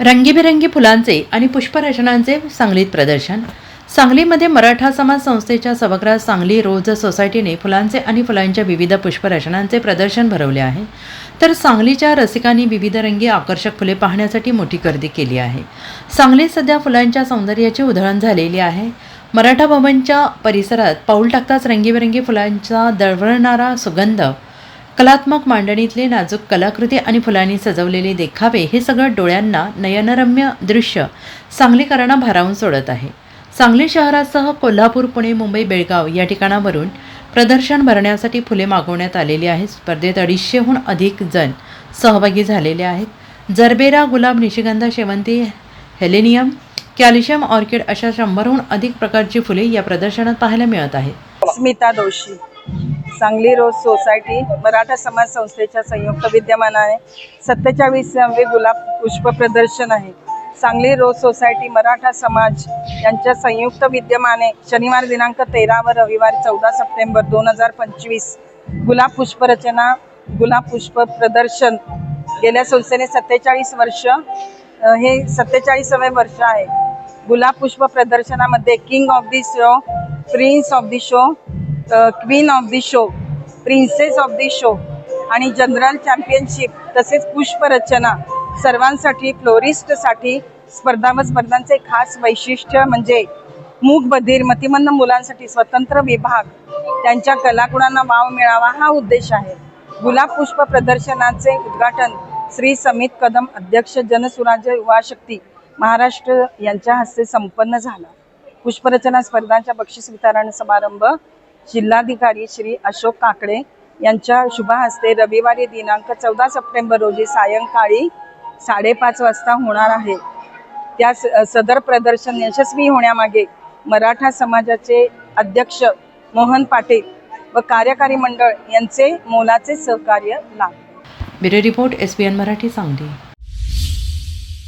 रंगीबेरंगी फुलांचे आणि पुष्परचनांचे सांगलीत प्रदर्शन. सांगलीमध्ये मराठा समाज संस्थेच्या सभागृहात सांगली रोज सोसायटीने फुलांचे आणि फुलांच्या विविध पुष्परचनांचे प्रदर्शन भरवले आहे. तर सांगलीच्या रसिकांनी विविध रंगी आकर्षक फुले पाहण्यासाठी मोठी गर्दी केली आहे. सांगलीत सध्या फुलांच्या सौंदर्याची उधळण झालेली आहे. मराठा भवनच्या परिसरात पाऊल टाकताच रंगीबेरंगी फुलांचा दळवळणारा सुगंध कलात्मक मांडणीतले नाजूक कलाकृती आणि फुलांनी सजवलेले देखावे हे सगळं डोळ्यांना नयनरम्य दृश्य सांगलीकरांना भारावून सोडत आहे. सांगली शहरासह कोल्हापूर पुणे मुंबई बेळगाव या ठिकाणावरून प्रदर्शन भरण्यासाठी फुले मागवण्यात आलेली आहेत. स्पर्धेत अडीचशेहून अधिक जण सहभागी झालेले आहेत. जरबेरा गुलाब निशिगंधा शेवंती हेलेनियम कॅल्शियम ऑर्किड अशा शंभरहून अधिक प्रकारची फुले या प्रदर्शनात पाहायला मिळत आहेत. स्मिता दोशी सांगली रोज सोसायटी मराठा समाज संस्थेच्या संयुक्त विद्यमानाने सत्तेचाळीसावे गुलाब पुष्प प्रदर्शन आहे. सांगली रोज सोसायटी मराठा समाज यांच्या संयुक्त विद्यमाने शनिवार दिनांक तेरा व रविवार चौदा सप्टेंबर दोन हजार पंचवीस गुलाब पुष्परचना गुलाब पुष्प प्रदर्शन गेल्या संस्थेने सत्तेचाळीस वर्ष हे सत्तेचाळीसावे वर्ष आहे. गुलाब पुष्प प्रदर्शनामध्ये king of the show prince of the show queen of the show princess of the show आणि जनरल चॅम्पियनशिप तसेच पुष्परचना सर्वांसाठी फ्लोरिस्टसाठी स्पर्धा व स्पर्धांचे खास वैशिष्ट्य म्हणजे मूक बधीर मतिमंद मुलांसाठी स्वतंत्र विभाग त्यांच्या कलागुणांना वाव मिळावा हा उद्देश आहे. गुलाब पुष्प प्रदर्शनाचे उद्घाटन श्री समित कदम अध्यक्ष जनसुराज्य युवा शक्ती महाराष्ट्र यांच्या हस्ते संपन्न झाला. पुष्परचना स्पर्धांच्या बक्षीस वितरण समारंभ जिल्हाधिकारी श्री अशोक काकडे यांच्या शुभ हस्ते रविवारी दिनांक चौदा सप्टेंबर रोजी सायंकाळी साडेपाच वाजता होणार आहे. त्या स- सदर प्रदर्शन यशस्वी होण्यामागे मराठा समाजाचे अध्यक्ष मोहन पाटील व कार्यकारी मंडळ यांचे मोलाचे सहकार्य लाभ. Bureau report S B N Marathi Sangli.